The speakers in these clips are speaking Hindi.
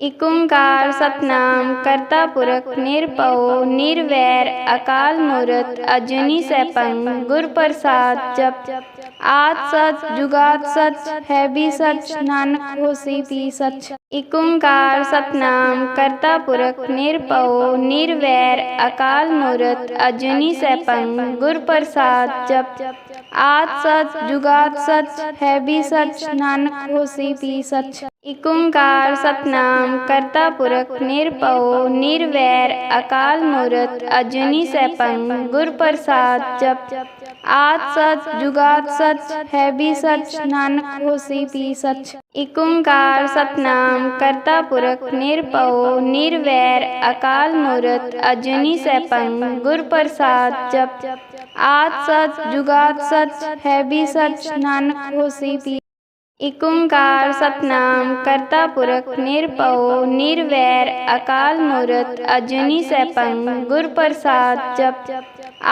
ਇਕ ਓੰਕਾਰ ਸਤਨਾਮ, ਕਰਤਾ ਪੁਰਖ, ਨਿਰਭਉ, ਨਿਰਵੈਰ, ਅਕਾਲ ਮੂਰਤ, ਅਜੂਨੀ ਸੈਭੰ, ਗੁਰ ਪ੍ਰਸਾਦ, ਜਪ। ਆਦ ਸਚ ਜੁਗਾਦ ਸਚ ਹੈ ਵੀ ਸਚ ਨਾਨਕ ਹੋਸੀ ਵੀ ਸਚ इकुंकार सतनाम कर्ता पुरख निरपो, निर्वैर, अकाल मूर्त, अजनी सपंग गुर प्रसाद जप। आत सच जुगात सच है भी सच, नानक होसी भी सच। इकुंकार सतनाम कर्ता पुरख निरपो, निर्वैर, अकाल मूर्त, अजनी सैपंग गुर प्रसाद जप। आत सच जुगात सच है भी सच, नानक होसी भी सच। इकुंकार सतनाम कर्ता पुरख निरपो, निर्वैर, अकाल मूर्त, अजनी सैपंग गुर प्रसाद जप। आत सच जुगात सच है भी सच, नानक होसी पी। इकुंकार सतनाम कर्ता पुरख निरपो, निर्वैर, अकाल मूर्त, अजनी सैपंग गुर प्रसाद जप।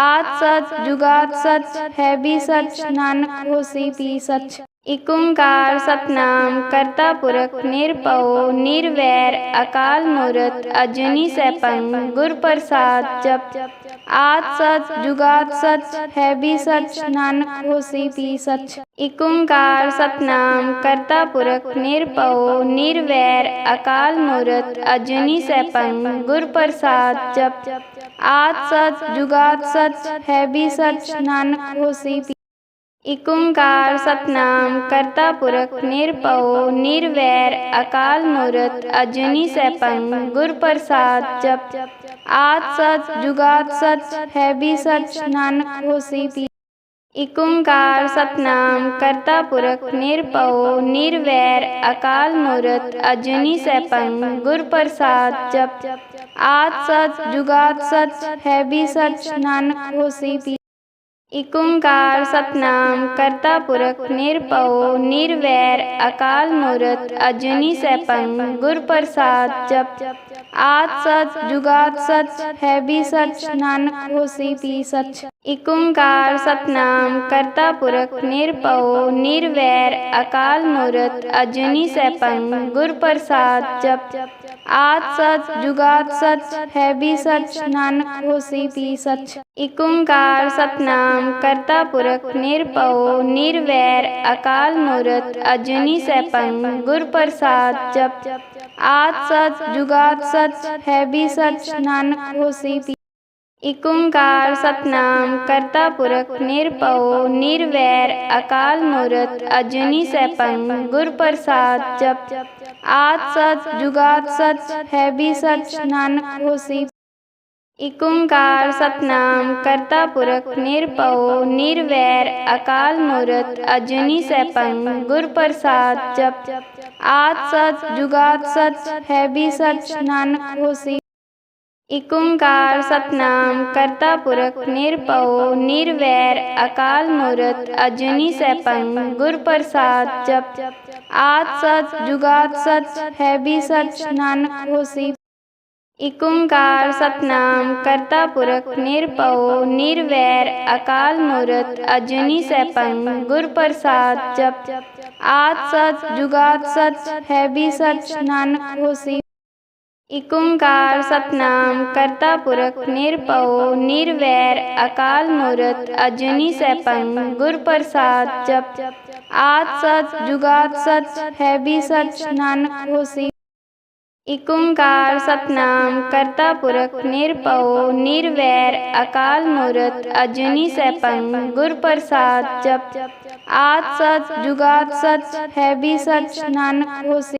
आज सच जुगात सच है भी सच, नानक होसी पी सच। इकुंकार सतनाम कर्ता पुरख निरपो, निर्वैर अकाल मूर्त अजनी सैपंग गुर प्रसाद जप। आत सच जुगात सच है भी सच नानक होसी पी सच इकुंकार सतनाम कर्ता पुरख निरपो, निर्वैर अकाल मूर्त अजनी सैपंग गुर प्रसाद जप। आत सच जुगात सच है भी सच नानक होसी इकुंकार सतनाम कर्ता पुरख निरपो निर्वैर, अकाल मूर्त, अजनी सैपंग गुर प्रसाद जप। आद सच जुगात सच है भी सच, नानक होसी पी। इकुंकार सतनाम कर्ता पुरख निरपो निर्वैर, अकाल मूर्त, अजनी सैपंग गुर प्रसाद जप। आद सच जुगात सच है भी सच, नानक होसी पी। इकुंकार सतनाम कर्ता पुरक निरपो, निर्वैर, अकाल मूर्त, अजनी सैपंग गुर प्रसाद जप। आत सच जुगात सच है भी सच, नानक होसी पी सच। इकुंकार सतनाम कर्ता पुरख निरपो निर्वैर, अकाल मूर्त अजनी सैपंग गुर प्रसाद जप। आद सच जुगात सच है भी सच, नानक होसी पी सच। इकुंकार सतनाम कर्ता पुरख निरपो निर्वैर, अकाल मूर्त अजनी सैपंग गुर प्रसाद जप। आद सच जुगात सच है भी सच, नानक होसी पी इकुंकार सतनाम कर्ता पुरख निरपो निर्वैर, अकाल मूर्त, अजनी सपन गुर प्रसाद जप। आज सच जुगात सच है भी सच, नानक होसी इकुंकार सतनाम कर्ता पुरख निरपो निर्वैर, अकाल मूर्त, अजनी सपन गुर प्रसाद जप। आज सच जुगात सच है भी सच, नानक होसी इकुंकार सतनाम कर्ता पुरख निरपो, निर्वैर, अकाल मूर्त, अजनी सैपंग गुर प्रसाद जप। आज सच जुगात सच है भी सच नानक होसी। इकुंकार सतनाम कर्ता पुरख निरपो, निर्वैर, अकाल मूर्त, अजनी सैपंग गुर प्रसाद जप। आज सच जुगात सच है भी सच नानक होसी। इकुंकार सतनाम कर्ता पुरख निरपो, निर्वैर, अकाल मूर्त, अजनी सैपंग गुर प्रसाद जप। आज सच जुगात सच है भी सच, नानक होसी इकुंकार सतनाम कर्ता पुरख निरपो, निर्वैर, अकाल मूर्त, अजनी सैपंग गुर प्रसाद जप। आज सच जुगात सच है भी सच, नानक होसी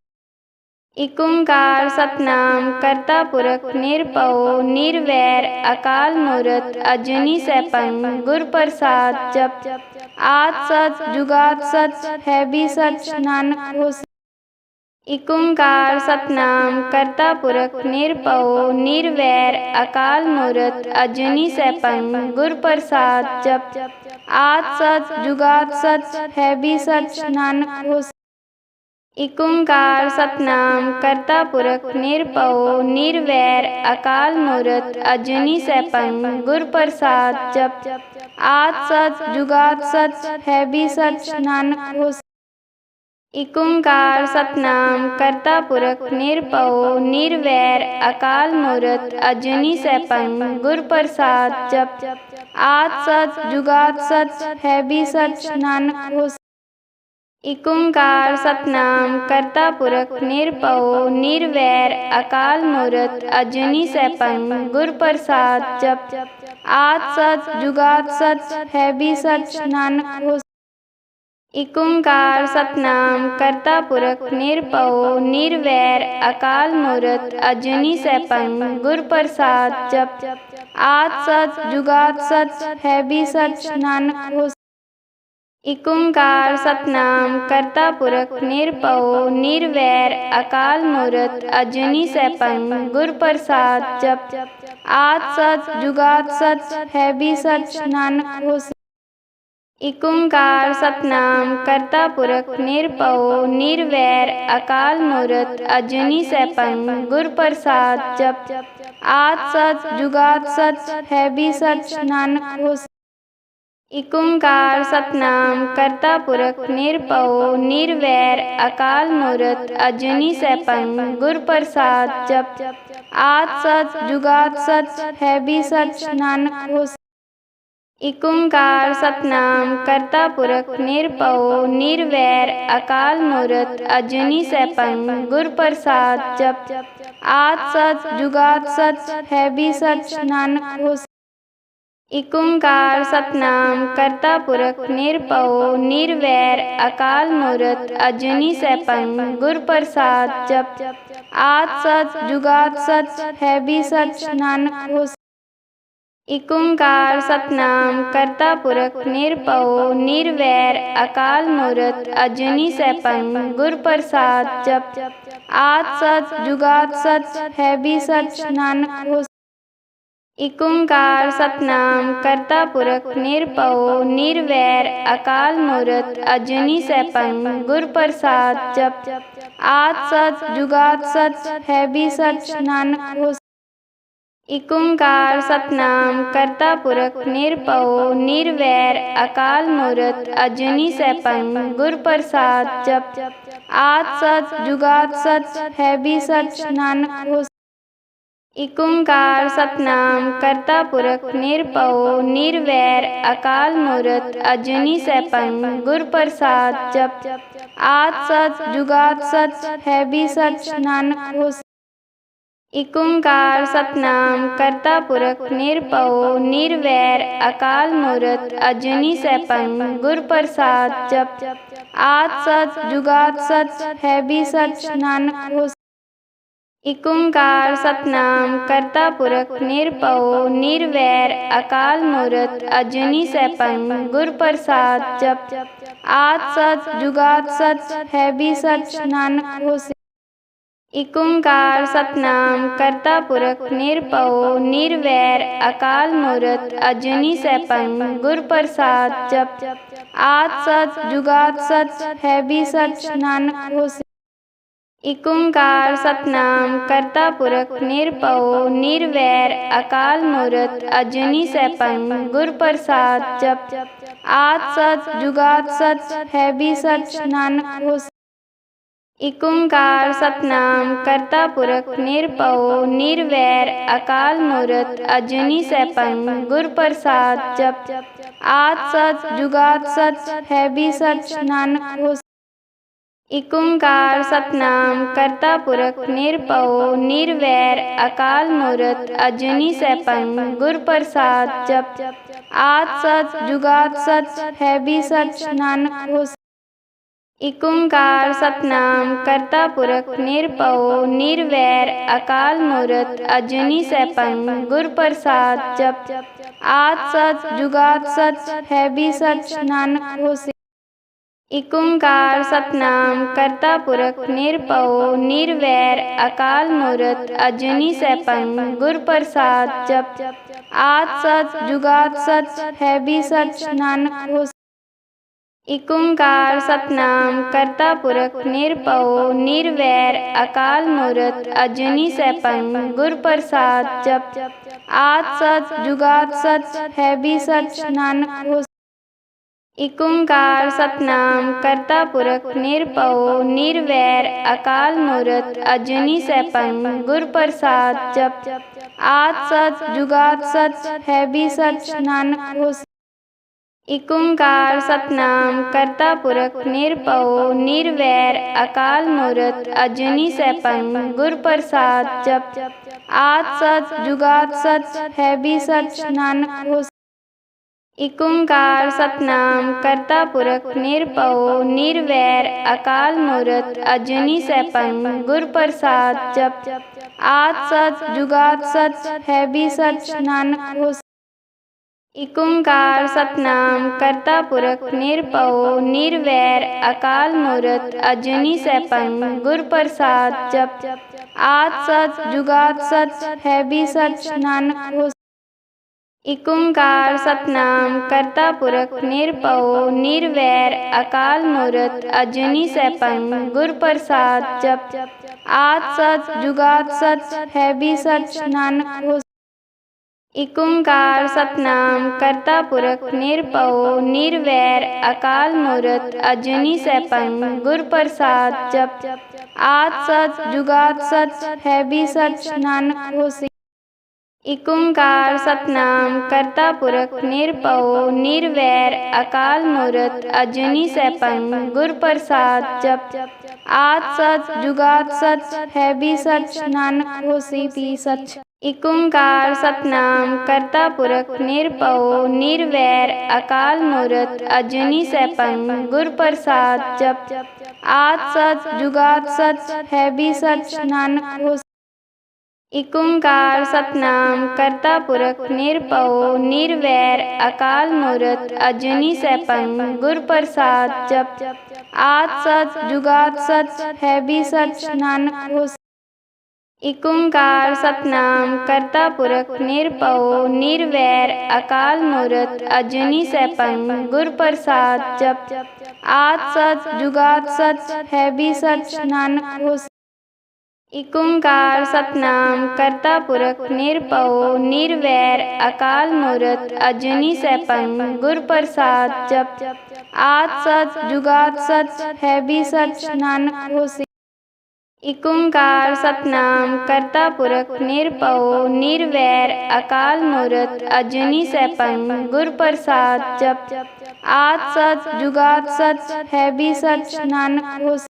इकुंकार सतनाम कर्ता पुरख निरपो, निर्वैर अकाल मूर्त अजुनी सैपंग गुर प्रसाद जप। आद सच जुगात सच है भी सच नानक हो इकुंकार सतनाम कर्ता पुरख निरपो, निर्वैर अकाल मूर्त अजुनी सैपंग गुर प्रसाद जप। आद सच जुगात सच है भी सच नानक हो इकुंकार सतनाम कर्ता पुरख निरपो निर्वैर अकाल मूर्त अजनी सैपंग गुर प्रसाद जप। आद सच जुगात सच है भी सच नानक हो इकुंकार सतनाम कर्ता पुरख निरपो निर्वैर अकाल मूर्त अजनी सैपंग गुर प्रसाद जप। आद सच जुगात सच है भी सच नानक हो इकुंकार सतनाम कर्ता पुरख निरपो, निर्वैर, अकाल मूर्त, अजुनी सैपंग गुर प्रसाद जप। आत सच जुगात सच है भी सच नानक हो इकुंकार सतनाम कर्ता पुरख निरपो, निर्वैर, अकाल मूर्त, अजुनी सैपंग गुर प्रसाद जप। आज सच जुगात सच है भी सच नानक हो इकुंकार सतनाम कर्ता पुरख निरपो निर्वैर, अकाल मूर्त, अजनी सैपंग गुर प्रसाद जप। आद सच जुगात सच है भी सच, नानक हो इकुंकार सतनाम कर्ता पुरख निरपो निर्वैर, अकाल मूर्त, अजनी सैपंग गुर प्रसाद जप। आद सच जुगात सच है भी सच, नानक हो इकुंकार सतनाम कर्ता पुरख निरपो, निर्वैर, अकाल मूर्त, अजनी सैपंग गुर प्रसाद जप। आत सच जुगात सच है भी सच नानक हो इकुंकार सतनाम कर्ता पुरख निरपो, निर्वैर, अकाल मूर्त, अजनी सैपंग गुर प्रसाद जप। आज सच जुगात सच है भी सच नानक हो इकुंकार सतनाम कर्ता पुरख निरपो, निर्वैर, अकाल मूर्त, अजनी सपंग गुर प्रसाद जप। आत सच जुगात सच है भी सच नानक हो इकुंकार सतनाम कर्ता पुरख निरपो, निर्वैर, अकाल मूर्त, अजनी सपंग गुर प्रसाद जप। आज सच जुगात सच है भी सच नानक हो इकुंकार सतनाम कर्ता पुरख निरपो, निर्वैर, अकाल मूर्त, अजनी सैपंग गुर प्रसाद जप। आत सच जुगात सच है भी सच नानक हो इकुंकार सतनाम कर्ता पुरख निरपो, निर्वैर, अकाल मूर्त, अजनी सैपंग गुर प्रसाद जप। आज सच जुगात सच है भी सच नानक हो इकुंकार सतनाम कर्ता पुरख निरपो, निर्वैर अकाल मूर्त अजनी सैपंग गुर प्रसाद जप। आद सच जुगात सच है भी सच नानक हो इकुंकार सतनाम कर्ता पुरख निरपो, निर्वैर अकाल मूर्त अजनी सैपंग गुर प्रसाद जप। आद सच जुगात सच है भी सच नानक हो इकुंकार सतनाम कर्ता पुरख निरपो, निर्वैर, अकाल मूर्त, अजुनी सपन गुर प्रसाद जप। आज सच जुगात सच है भी सच, नानक हो इकुंकार सतनाम कर्ता पुरख निरपो, निर्वैर, अकाल मूर्त, अजुनी सपन गुर प्रसाद जप। आज सच जुगात सच है भी सच, नानक हो इकुंकार सतनाम कर्ता पुरख निरपो, निर्वैर, अकाल मूर्त, अजुनी सपन गुर प्रसाद जप। आत सच जुगात सच है भी सच, नानक हो इकुंकार सतनाम कर्ता पुरख निरपो, निर्वैर, अकाल मूर्त, अजुनी सपन गुर प्रसाद जप। आज सच जुगात सच है भी सच, नानक हो इकुंकार सतनाम कर्ता पुरख निरपो, निर्वैर, अकाल मूर्त, अजुनी सैपंग गुर प्रसाद जप। आज सच जुगात सच है भी सच नानक हो इकुंकार सतनाम कर्ता पुरख निरपो, निर्वैर, अकाल मूर्त, अजुनी सपन गुर प्रसाद जप। आज सच जुगात सच है भी सच नानक हो इकुंकार सतनाम कर्ता पुरख निरपो, निर्वैर, अकाल मूर्त, अजनी सपन गुर प्रसाद जप। आत सच जुगात सच है भी सच, नानक हो इकुंकार सतनाम कर्ता पुरख निरपो, निर्वैर, अकाल मूर्त, अजनी सपन गुर प्रसाद जप। आज सच जुगात सच है भी सच, नानक हो इकुंकार सतनाम कर्ता पुरख निरपो, निर्वैर, अकाल मूर्त, अजनी सैपंग गुर प्रसाद जप। आद सच जुगात सच है भी सच नानक हो इकुंकार सतनाम कर्ता पुरख निरपो, निर्वैर, अकाल मूर्त, अजनी सैपंग गुर प्रसाद जप। आद सच जुगात सच है भी सच नानक हो इकुंकार सतनाम कर्ता पुरख निरपो, निर्वैर, अकाल मूर्त, अजनी सैपंग गुर प्रसाद जप। आत सच जुगात सच है भी सच नानक हो इकुंकार सतनाम कर्ता पुरख निरपो, निर्वैर, अकाल मूर्त, अजनी सैपंग गुर प्रसाद जप। आज सच जुगात सच है भी सच नानक हो इकुंकार सतनाम कर्ता पुरख निरपो निर्वैर, अकाल मूर्त, अजनी सैपंग गुर प्रसाद जप। आद सच जुगात सच है भी सच, नानक हो इकुंकार सतनाम कर्ता पुरख निरपो निर्वैर, अकाल मूर्त, अजनी सैपंग गुर प्रसाद जप। आद सच जुगात सच है भी सच, नानक हो इकुंकार सतनाम कर्ता पुरख निरपो निर्वैर, अकाल मूर्त, अजुनी सैपंग गुर प्रसाद जप। आद सच जुगात सच है भी सच, नानक होसी भी सच। इकुंकार सतनाम कर्ता पुरख निरपो निर्वैर, अकाल मूर्त, अजुनी सैपंग गुर प्रसाद जप। आद सच जुगात सच है भी सच, नानक होसी इकुंकार सतनाम कर्ता पुरख निरपो, निर्वैर, अकाल मूर्त, अजनी सैपंग गुर प्रसाद जप। आज सच जुगात सच है भी सच, नानक हो इकुंकार सतनाम कर्ता पुरख निरपो, निर्वैर, अकाल मूर्त, अजनी सपन गुर प्रसाद जप। आज सच जुगात सच है भी सच, नानक हो इकुंकार सतनाम कर्ता पुरख निरपो, निर्वैर, अकाल मूर्त, अजुनी सपन गुर प्रसाद जप। आज सच जुगात सच है भी सच, नानक होसी इकुंकार सतनाम कर्ता पुरख निरपो, निर्वैर, अकाल मूर्त, अजुनी सपन गुर प्रसाद जप। आज सच जुगात सच है भी सच, नानक होसी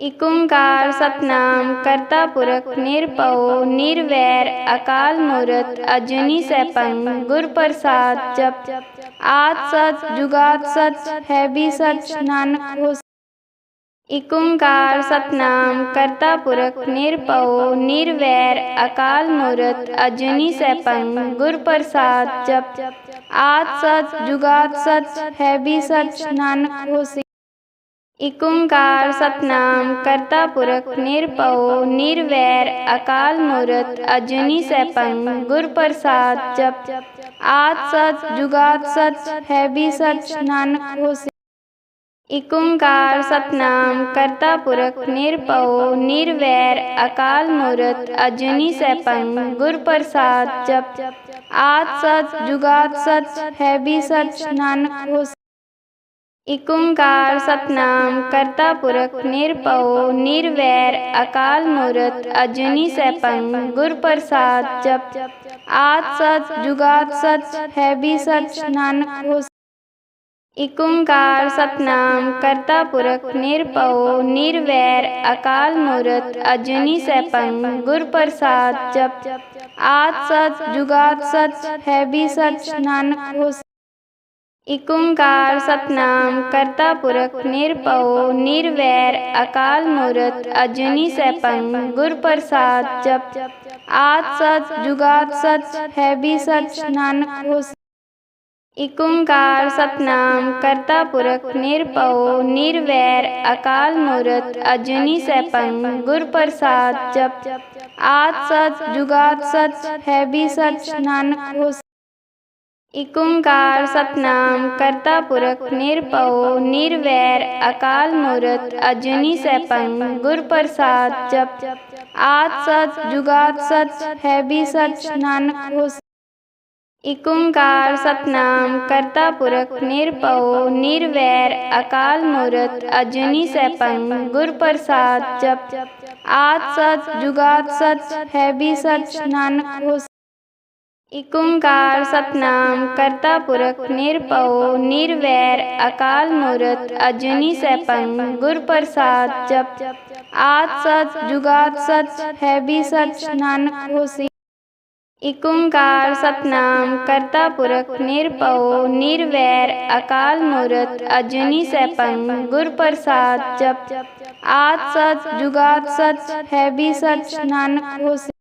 इकुंकार सतनाम कर्ता पुरख निरपो, निर्वैर, अकाल मूर्त, अजनी सैपंग गुर प्रसाद जप। आज सच जुगात सच है भी सच नानक हो इकुंकार सतनाम कर्ता पुरख निरपो, निर्वैर, अकाल मूर्त, अजनी सैपंग गुर प्रसाद जप। आज सच जुगात सच है भी सच नानक हो इकुंकार सतनाम कर्ता पुरख निरपो, निर्वैर, अकाल मूर्त, अजनी सैपंग गुर प्रसाद जप। आज सच जुगात सच है भी सच नानक हो से। इकुंकार सतनाम कर्ता पुरख निरपो, निर्वैर, अकाल मूर्त, अजनी सैपंग गुर प्रसाद जप। आज सच जुगात सच है भी सच नानक हो इकुंकार सतनाम कर्ता पुरख निरपो, निर्वैर अकाल मूर्त अजुनी सैपंग गुर प्रसाद जप। आद सच जुगात सच है भी सच नानक हो इकुंकार सतनाम कर्ता पुरख निरपो, निर्वैर अकाल मूर्त अजुनी सैपंग गुर प्रसाद जप। आद सच जुगात सच है भी सच नानक हो इकुंकार, सतनाम कर्ता पुरख निरपो, निर्वैर अकाल मूर्त अजनी सैपंग गुर प्रसाद जप। आज सच जुगात सच है भी सच नानक हो इकुंकार, सतनाम कर्ता पुरख निरपो, निर्वैर अकाल मूर्त अजनी सैपंग गुर प्रसाद जप। आत सच जुगात सच है भी सच नानक हो इकुंकार सतनाम कर्ता पुरख निरपो, निर्वैर, अकाल मूर्त, अजुनी सैपंग गुर प्रसाद जप। आत सच जुगात सच है भी सच, नानक हो इकुंकार सतनाम कर्ता पुरख निरपो, निर्वैर, अकाल मूर्त, अजनी सैपंग गुर प्रसाद जप। आज सच जुगात सच है भी सच, नानक हो इकुंकार सतनाम कर्ता पुरख निरपो, निर्वैर, अकाल मूर्त, अजनी सैपंग गुर प्रसाद जप। आज सच जुगात सच है भी सच, नानक होसी इकुंकार सतनाम कर्ता पुरख निरपो, निर्वैर, अकाल मूर्त, अजनी सैपंग गुर प्रसाद जप। आज सच जुगात सच है भी सच, नानक होसी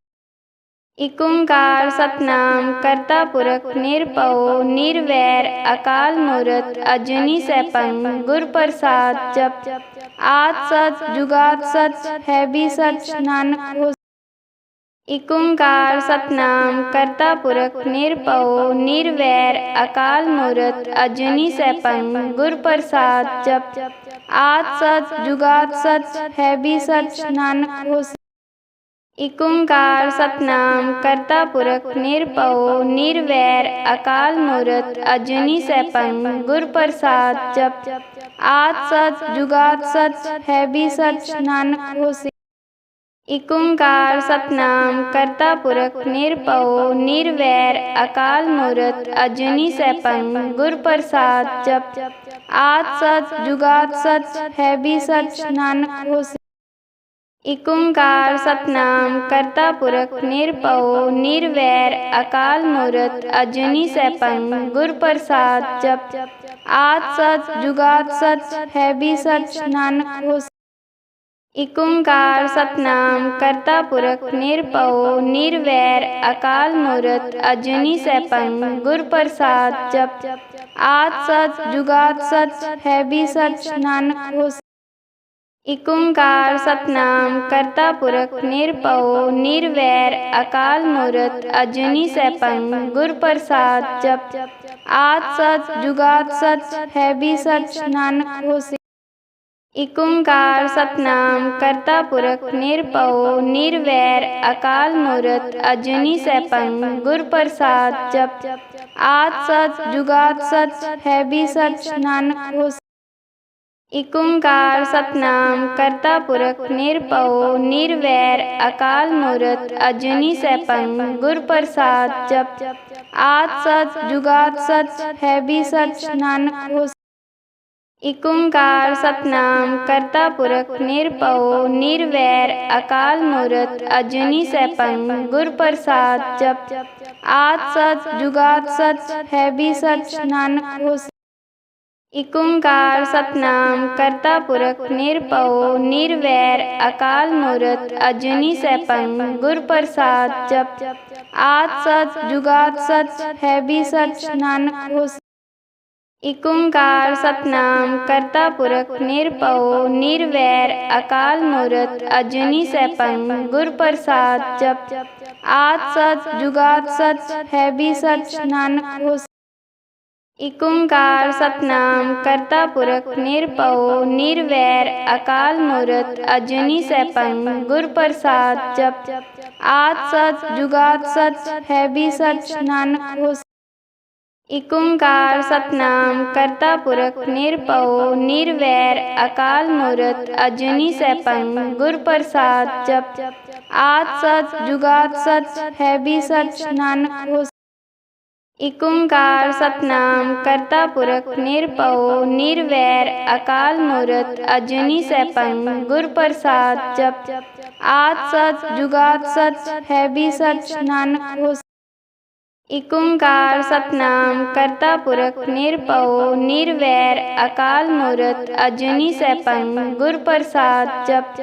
इकुंकार सतनाम कर्ता पुरख निरपो, निर्वैर, अकाल मूर्त, अजनी सैपंग गुर प्रसाद जप। आत सच जुगात सच है भी सच नानक हो। इकुंकार सतनाम कर्ता पुरख निरपो, निर्वैर, अकाल मूर्त, अजनी सैपंग गुर प्रसाद जप। आज सच जुगात सच है भी सच नानक हो। इकुंकार सतनाम कर्ता पुरख निरपो, निर्वैर, अकाल मूर्त, अजनी सपंग गुर प्रसाद जप। आज सत, जुगात सच है भी सच नानक हो से। इकुंकार सतनाम कर्ता पुरख निरपो, निर्वैर, अकाल मूर्त, अजनी सपंग गुर प्रसाद जप। आज सत, जुगात सच है भी सच नानक हो से। इकुंकार सतनाम कर्ता पुरख निरपो निर्वैर, अकाल मूर्त, अजनी सैपंग गुर प्रसाद जप। आद सच जुगात सच है भी सच नानक हो इकुंकार सतनाम कर्ता पुरख निरपो निर्वैर, अकाल मूर्त, अजनी सैपंग गुर प्रसाद जप। आद सच जुगात सच है भी सच नानक हो इकुंकार सतनाम कर्ता पुरख निरपो, निर्वैर अकाल मूर्त अजनी सैपंग गुर प्रसाद जप। आद सच जुगात सच है भी सच नानक हो इकुंकार सतनाम कर्ता पुरख निरपो, निर्वैर अकाल मूर्त अजनी सैपंग गुर प्रसाद जप। आद सच जुगात सच है भी सच नानक हो इकुंकार सतनाम कर्ता पुरख निरपो, निर्वैर, अकाल मूर्त, अजुनी सपन गुर प्रसाद जप। आज सच जुगात सच है भी सच नानक हो इकुंकार सतनाम कर्ता पुरख निरपो, निर्वैर, अकाल मूर्त, अजुनी सपन गुर प्रसाद जप। आज सच जुगात सच है भी सच नानक हो इकुंकार सतनाम कर्ता पुरख निरपो, निर्वैर, अकाल मूर्त, अजुनी सपन गुर प्रसाद जप। आज सच जुगात सच है भी सच, नानक हो इकुंकार सतनाम कर्ता पुरख निरपो, निर्वैर, अकाल मूर्त, अजुनी सपन गुर प्रसाद जप। आज सच जुगात सच है भी सच, नानक हो इकुंकार सतनाम कर्ता पुरख निरपो, निर्वैर, अकाल मूर्त, अजुनी सपन गुर प्रसाद जप। आत सच जुगात सच है भी सच, नानक हो इकुंकार सतनाम कर्ता पुरख निरपो, निर्वैर, अकाल मूर्त, अजनी सपन गुर प्रसाद जप। आज सच जुगात सच है भी सच, नानक हो इकुंकार सतनाम कर्ता पुरख निरपो, निर्वैर, अकाल मूर्त, अजुनी सैपंग गुर प्रसाद जप। आत सच जुगात सच है भी सच, नानक हो इकुंकार सतनाम कर्ता पुरख निरपो, निर्वैर, अकाल मूर्त, अजुनी सैपंग गुर प्रसाद जप।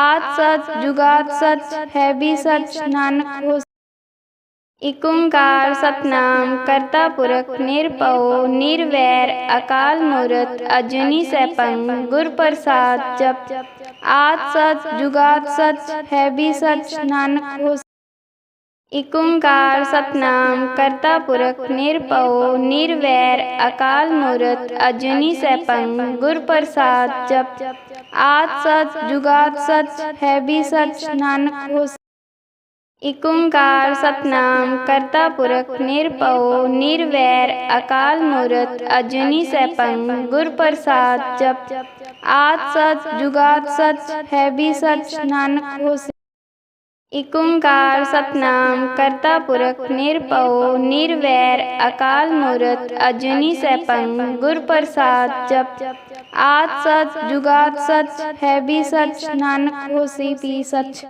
आज सच जुगात सच है भी सच, नानक हो इकुंकार सतनाम कर्ता पुरख निरपो, निर्वैर, अकाल मूर्त, अजनी सैपंग गुर प्रसाद जप। आत सच जुगात सच है भी सच नानक हो इकुंकार सतनाम कर्ता पुरख निरपो, निर्वैर, अकाल मूर्त, अजनी सैपंग गुर प्रसाद जप। आत सच जुगात सच है भी सच नानक हो इकुंकार सतनाम कर्ता पुरख निरपो, निर्वैर, अकाल मूर्त, अजनी सैपंग गुर प्रसाद जप। आत सच जुगात सच है भी सच नानक हो इकुंकार सतनाम कर्ता पुरख निरपो, निर्वैर, अकाल मूर्त, अजनी सैपंग गुर प्रसाद जप। आत सच जुगात सच है भी सच नानक हो पी सच